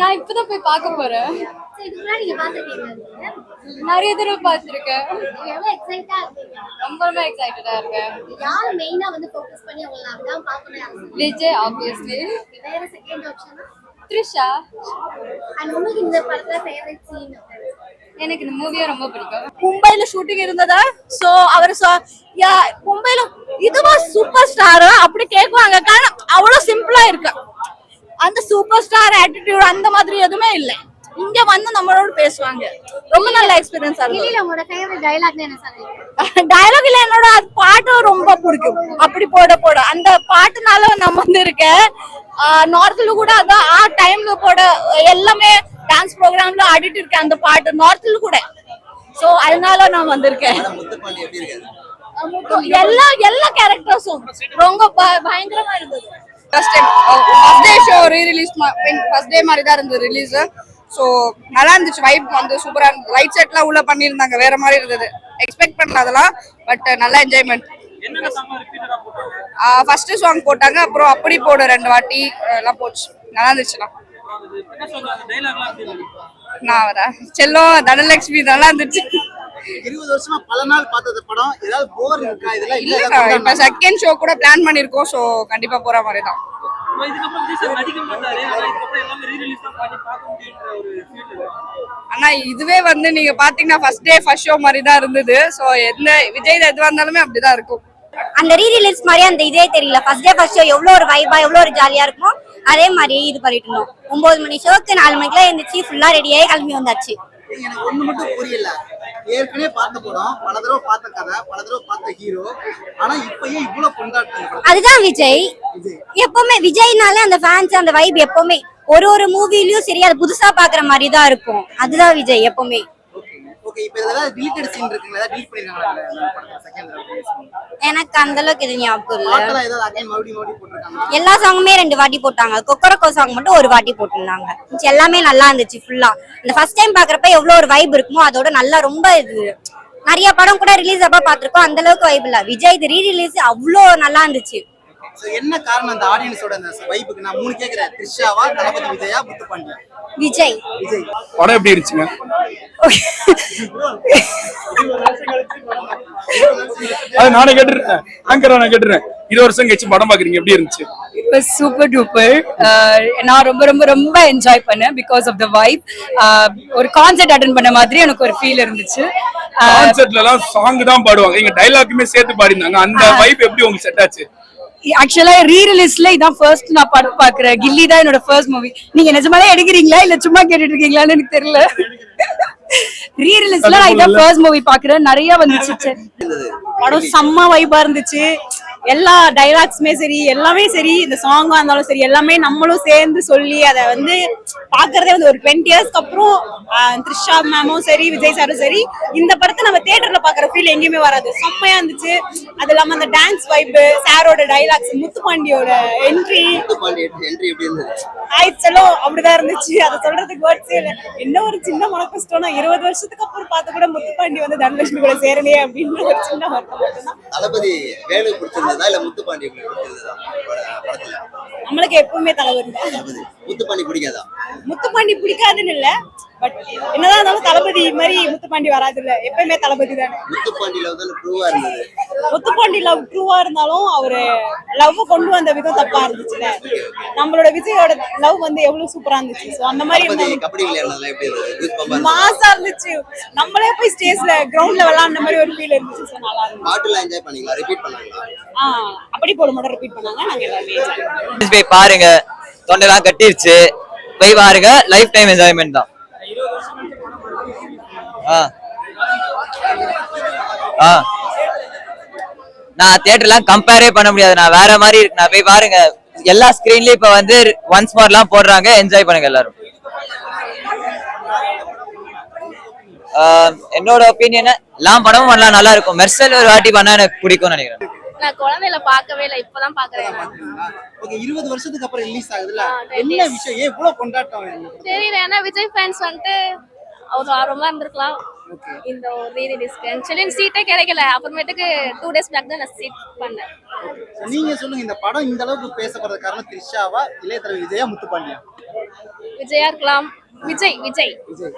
நான் இப்பதான் போய் பார்க்க போறேன்? நிறைய தடவை பார்த்துருக்கேன். ரொம்ப ரொம்ப எக்ஸைட்டடா இருக்கேன். யார் மெயினா வந்து ஃபோக்கஸ் பண்ணி உங்களை அப்படிதான் பார்க்கணும். விஜய் ஆப்வியஸ்லி வேற செகண்ட் ஆப்ஷன் த்ரிஷா. உங்களுக்கு இந்த படத்துல ஃபேவரட் சீன் எனக்கு இந்த மூவியும் ரொம்ப பிடிக்கும். மும்பைல ஷூட்டிங் இருந்ததா? சோ அவர் மும்பைல இதுவா சூப்பர் ஸ்டார் அப்படி கேக்குவாங்க. காரணம் அவ்வளவு சிம்பிளா இருக்கு? அந்த சூப்பர் ஸ்டார் ஆட்டிடியூட் அந்த மாதிரி எதுவுமே இல்ல. இங்க வந்து நம்மளோட பேசுவாங்க. ரொம்ப நல்ல எக்ஸ்பீரியன்ஸா இருக்கு ஃபேவரட் டயலாக் டயலாக்ல என்னோட அது பாட்டு ரொம்ப பிடிக்கும். அப்படி போட போட. அந்த பாட்டுனால நான் வந்து இருக்கேன் நார்த்ல கூட அதான் ஆ டைம்ல போட எல்லாமே டான்ஸ் ப்ரோக்ராம்ல ஆடிட்டு இருக்கேன் அந்த பாட்டு நார்த்ல கூட. சோ அதனால நான் வந்திருக்கேன். எல்லா எல்லா கேரக்டர்ஸும் ரொம்ப பயங்கரமா இருந்தது. First time first day show re release first day மாதிரி தான் இருந்தது ரிலீஸ் ஸோ நல்லா இருந்துச்சு வைப் வந்து சூப்பரா இருந்தது லைட் செட்லாம் உள்ள பண்ணியிருந்தாங்க வேற மாதிரி இருந்தது. எக்ஸ்பெக்ட் பண்ணல அதெல்லாம் பட் நல்ல என்ஜாய்மெண்ட் ஃபர்ஸ்ட் சாங் போட்டாங்க? அப்புறம் அப்படி போடு ரெண்டு வாட்டி எல்லாம் போச்சு. நல்லா இருந்துச்சுண்ணா நான் வர செல்லம் தனலட்சுமி நல்லா இருந்துச்சு. இருபது வருஷமா பல நாள் பார்த்தது படம். ஏதாவது போர் இருக்கா? இதெல்லாம் இல்ல இல்ல இப்ப செகண்ட் ஷோ கூட பிளான் பண்ணிருக்கோம் ஸோ கண்டிப்பா போற மாதிரி தான் ஆனா இதுவே வந்து நீங்க பாத்தீங்கன்னா ஃபர்ஸ்ட் டே ஃபர்ஸ்ட் ஷோ மாதிரி தான் இருந்தது. சோ எந்த விஜய் எதுவா இருந்தாலுமே அப்படிதான் இருக்கும். அந்த ரீ ரிலீஸ் மாதிரி அந்த இதே தெரியல. ஃபர்ஸ்ட் டே ஃபர்ஸ்ட் ஷோ எவ்வளோ ஒரு வைபா எவ்வளோ ஒரு ஜாலியா இருக்குமோ அதே மாதிரியே இது பண்ணிட்டு இருந்தோம். ஒன்பது மணி ஷோக்கு நாலு மணிக்கெல்லாம் இருந்துச்சு ஃபுல்லா ரெடியாகி கிளம்பி வந்தாச்சு. ஒண்ணு மட்டும் புரியல. ஏற்கனவே பார்த்த படம் பல தடவை பார்த்த கதை பல தடவை பார்த்த ஹீரோ ஆனா இப்ப ஏன் இவ்வளவு படத்துல? அதுதான் விஜய். எப்பவுமே விஜய்னாலே அந்த ஃபேன்ஸ் அந்த வைப் எப்பவுமே ஒரு ஒரு மூவிலயும் சரி அது புதுசா பாக்குற மாதிரி தான் இருக்கும். அதுதான் விஜய் எப்பவுமே. எனக்கு அந்த அளவுக்கு இது ஞாபகம் இல்ல. எல்லா சாங்குமே ரெண்டு வாட்டி போட்டாங்க. கொக்கரக்கோ சாங் மட்டும் ஒரு வாட்டி போட்டிருந்தாங்க. எல்லாமே நல்லா இருந்துச்சு ஃபுல்லா இந்த ஃபர்ஸ்ட் டைம் பாக்குறப்ப எவ்வளவு ஒரு வைப் இருக்குமோ அதோட நல்லா ரொம்ப இது நிறைய படம் கூட ரிலீஸ் அப்ப பாத்திருக்கோம். அந்த அளவுக்கு வைப் இல்ல. விஜய் இது ரீ ரிலீஸ் அவ்வளோ நல்லா இருந்துச்சு. என்ன காரணம் அந்த ஆடியன்ஸோட அந்த வைப்புக்கு நான் மூணு கேக்குறேன். த்ரிஷாவா தளபதி விஜயா முத்துப்பாண்டியா விஜய். விஜய். படம் எப்படி இருந்துச்சுங்க? அது நானே கேட்டுருக்கேன். ஆங்கர் நான் கேட்டுறேன் இது வருஷம் கழிச்சு படம் பாக்குறீங்க எப்படி இருந்துச்சு? சூப்பர் டூப்பர் நான் ரொம்ப ரொம்ப ரொம்ப என்ஜாய் பண்ணேன் பிகாஸ் ஆஃப் த வைப் ஒரு கான்சர்ட் அட்டன் பண்ண மாதிரி எனக்கு ஒரு ஃபீல் இருந்துச்சு. கான்செர்ட்ல எல்லாம் சாங் தான் பாடுவாங்க. எங்க டைலாக்குமே சேர்த்து பாடினாங்க அந்த வைப் எப்படி உங்களுக்கு செட் ஆச்சு? ஆக்சுவலா ரீ ரிலீஸ்ல இதான் ஃபர்ஸ்ட் நான் படம் பாக்குறேன் கில்லி தான் என்னோட ஃபர்ஸ்ட் மூவி நீங்க நிஜமாலே எடுக்கிறீங்களா? இல்ல சும்மா கேட்டுட்டு இருக்கீங்களான்னு எனக்கு தெரியல. ரீ ரிலீஸ்ல நான் இதான் ஃபர்ஸ்ட் மூவி பாக்குறேன் நிறைய வந்துச்சு. படம் செம்ம வைபா இருந்துச்சு. எல்லா டைலாக்ஸுமே சரி எல்லாமே சரி இந்த சாங்கா இருந்தாலும் சரி எல்லாமே நம்மளும் சேர்ந்து சொல்லி அதை வந்து பாக்குறதே வந்து ஒரு டுவெண்ட்டி இயர்ஸ்க்கு அப்புறம் த்ரிஷா மேமும் சரி விஜய் சாரும் சரி இந்த படத்தை நம்ம தியேட்டர்ல பாக்குற ஃபீல் எங்கேயுமே வராது. செம்மையா இருந்துச்சு. அது இல்லாம அந்த டான்ஸ் வைப்பு சாரோட டைலாக்ஸ் முத்துப்பாண்டியோட என்ட்ரி இருந்தது? ஆயிடுச்சலும் அப்படிதான் இருந்துச்சு. அதை சொல்றதுக்கு வேர்ட்ஸே இல்ல. என்ன ஒரு சின்ன மன கஷ்டம்னா இருபது வருஷத்துக்கு அப்புறம் பார்த்து கூட முத்துப்பாண்டி வந்து தனலட்சுமி கூட சேரலையே அப்படின்னு ஒரு சின்ன வருத்தம் தளபதி வேலு பிடிச்சிருந்ததா இல்ல முத்துப்பாண்டி பிடிச்சிருந்ததா? படத்துல. நம்மளுக்கு எப்பவுமே தளபதி முத்துப்பாண்டி பிடிக்காதா? முத்துப்பாண்டி பிடிக்காதுன்னு இல்ல. பட் என்னதான் இருந்தாலும் தளபதி மாதிரி முத்துப்பாண்டி வராது இல்ல எப்பயுமே தளபதி தானே. முத்துப்பாண்டியில வந்து ட்ரூவா இருந்தது. முத்துப்பாண்டி லவ் ட்ரூவா இருந்தாலும் அவரு லவ் கொண்டு வந்த விதம் தப்பா இருந்துச்சுல. நம்மளோட விஜயோட லவ் வந்து எவ்வளவு சூப்பரா இருந்துச்சு. சோ அந்த மாதிரி கபடி விளையாடுனதுல எப்படி இருந்ததா? மாசா இருந்துச்சு. நம்மளே போய் ஸ்டேஜ்ல கிரவுண்ட்ல விளையாடுன மாதிரி ஒரு ஃபீல் இருந்துச்சு. So நல்லா இருந்துச்சு. பாட்டுலாம் என்ஜாய் பண்ணீங்களா? ரிப்பீட் பண்ணாங்களா? ஆ அப்படி போட மட்டும். ரிப்பீட் பண்ணாங்க. நாங்க. போய் பாருங்க. தொண்டைலாம் கட்டிருச்சு. போய் பாருங்க. லைஃப் டைம் என்ஜாய்மெண்ட் தான். நான் தியேட்டர்லாம் கம்பேரே பண்ண முடியாது. நான் வேற மாதிரி இருக்கு. நான் போய் பாருங்க. எல்லா ஸ்கிரீன்லயும் இப்ப வந்து ஒன்ஸ் மோர்லாம் போடுறாங்க. என்ஜாய் பண்ணுங்க எல்லாரும். என்னோட ஒப்பீனியன் எல்லாம் படமும் பண்ணலாம். நல்லா இருக்கும். மெர்சல் ஒரு வாட்டி பண்ணா எனக்கு பிடிக்கும்னு நினைக்கிறேன். நான் குழந்தையில பார்க்கவே இல்லை. இப்பதான் பாக்குறேன் ஓகே இருபது வருஷத்துக்கு அப்புறம் ரிலீஸ் ஆகுதுல்ல? என்ன விஷயம்? ஏன் இவ்வளவு கொண்டாட்டம்? தெரியல. ஏன்னா விஜய் ஃபேன்ஸ் வந்துட்டு ஒரு ஆர்வமா இருந்திருக்கலாம். இந்த ஒரு ரீ ரிலீஸ்க்கு ஆக்சுவலி சீட்டே கிடைக்கல. அப்புறமேட்டுக்கு டூ டேஸ் பேக் தான் நான் சீட் பண்ணேன். நீங்க சொல்லுங்க இந்த படம் இந்த அளவுக்கு பேசப்படுறது காரணம் த்ரிஷாவா இளைய தலைவர் விஜயா முத்துப்பாண்டியா? விஜயா இருக்கலாம். விஜய் விஜய். விஜய்.